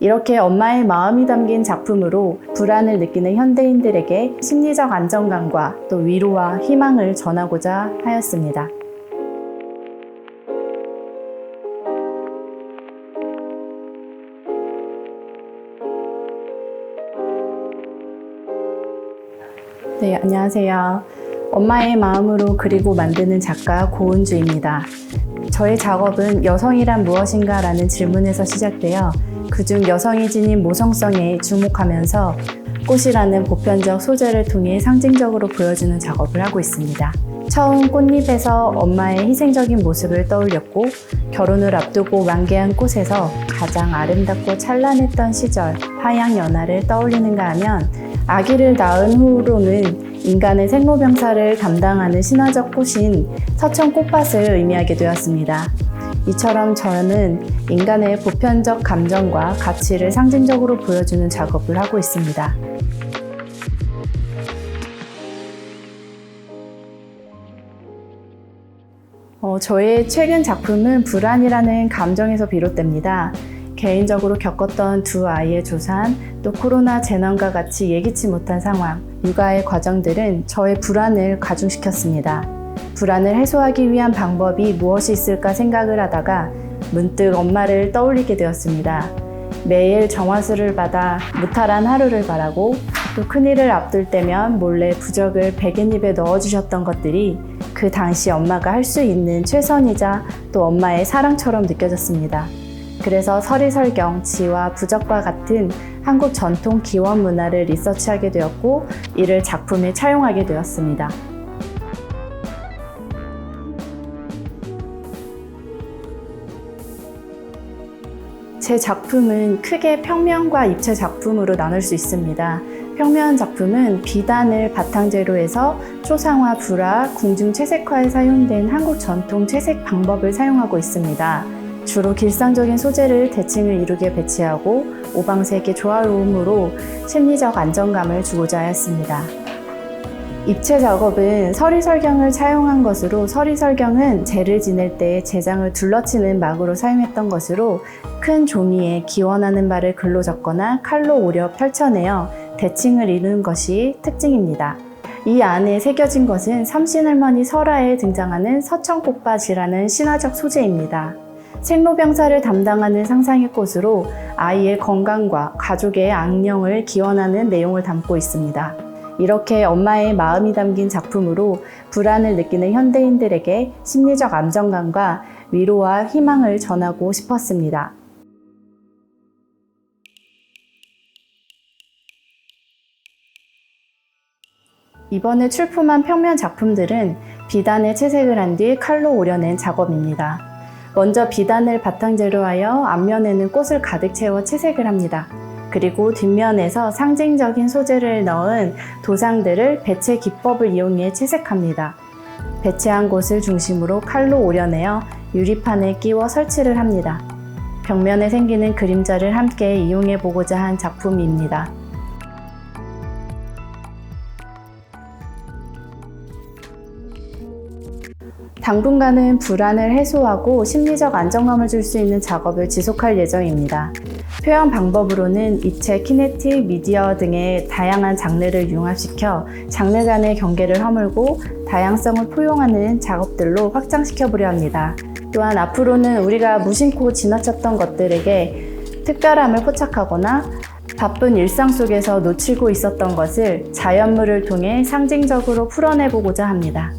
이렇게 엄마의 마음이 담긴 작품으로 불안을 느끼는 현대인들에게 심리적 안정감과 또 위로와 희망을 전하고자 하였습니다. 네, 안녕하세요. 엄마의 마음으로 그리고 만드는 작가 고은주입니다. 저의 작업은 여성이란 무엇인가 라는 질문에서 시작되어 그중 여성이 지닌 모성성에 주목하면서 꽃이라는 보편적 소재를 통해 상징적으로 보여주는 작업을 하고 있습니다. 처음 꽃잎에서 엄마의 희생적인 모습을 떠올렸고 결혼을 앞두고 만개한 꽃에서 가장 아름답고 찬란했던 시절 화양 연화를 떠올리는가 하면 아기를 낳은 후로는 인간의 생로병사를 담당하는 신화적 꽃인 서천 꽃밭을 의미하게 되었습니다. 이처럼 저는 인간의 보편적 감정과 가치를 상징적으로 보여주는 작업을 하고 있습니다. 어, 저의 최근 작품은 불안이라는 감정에서 비롯됩니다. 개인적으로 겪었던 두 아이의 조산, 또 코로나 재난과 같이 예기치 못한 상황, 육아의 과정들은 저의 불안을 가중시켰습니다. 불안을 해소하기 위한 방법이 무엇이 있을까 생각을 하다가 문득 엄마를 떠올리게 되었습니다. 매일 정화수를 받아 무탈한 하루를 바라고 또 큰일을 앞둘 때면 몰래 부적을 백엔입에 넣어주셨던 것들이 그 당시 엄마가 할 수 있는 최선이자 또 엄마의 사랑처럼 느껴졌습니다. 그래서 서리설경, 지와 부적과 같은 한국 전통 기원 문화를 리서치하게 되었고 이를 작품에 차용하게 되었습니다. 제 작품은 크게 평면과 입체 작품으로 나눌 수 있습니다. 평면 작품은 비단을 바탕재로 해서 초상화, 불화, 궁중 채색화에 사용된 한국 전통 채색 방법을 사용하고 있습니다. 주로 길상적인 소재를 대칭을 이루게 배치하고 오방색의 조화로움으로 심리적 안정감을 주고자 하였습니다. 입체 작업은 서리 설경을 차용한 것으로 서리 설경은 재를 지낼 때 재장을 둘러치는 막으로 사용했던 것으로 큰 종이에 기원하는 바를 글로 적거나 칼로 오려 펼쳐내어 대칭을 이루는 것이 특징입니다. 이 안에 새겨진 것은 삼신할머니 설화에 등장하는 서천꽃밭이라는 신화적 소재입니다. 생로병사를 담당하는 상상의 꽃으로 아이의 건강과 가족의 악령을 기원하는 내용을 담고 있습니다. 이렇게 엄마의 마음이 담긴 작품으로 불안을 느끼는 현대인들에게 심리적 안정감과 위로와 희망을 전하고 싶었습니다. 이번에 출품한 평면 작품들은 비단에 채색을 한 뒤 칼로 오려낸 작업입니다. 먼저 비단을 바탕재로 하여 앞면에는 꽃을 가득 채워 채색을 합니다. 그리고 뒷면에서 상징적인 소재를 넣은 도상들을 배채 기법을 이용해 채색합니다. 배채한 곳을 중심으로 칼로 오려내어 유리판에 끼워 설치를 합니다. 벽면에 생기는 그림자를 함께 이용해 보고자 한 작품입니다. 당분간은 불안을 해소하고 심리적 안정감을 줄 수 있는 작업을 지속할 예정입니다. 표현 방법으로는 입체, 키네틱, 미디어 등의 다양한 장르를 융합시켜 장르 간의 경계를 허물고 다양성을 포용하는 작업들로 확장시켜 보려 합니다. 또한 앞으로는 우리가 무심코 지나쳤던 것들에게 특별함을 포착하거나 바쁜 일상 속에서 놓치고 있었던 것을 자연물을 통해 상징적으로 풀어내보고자 합니다.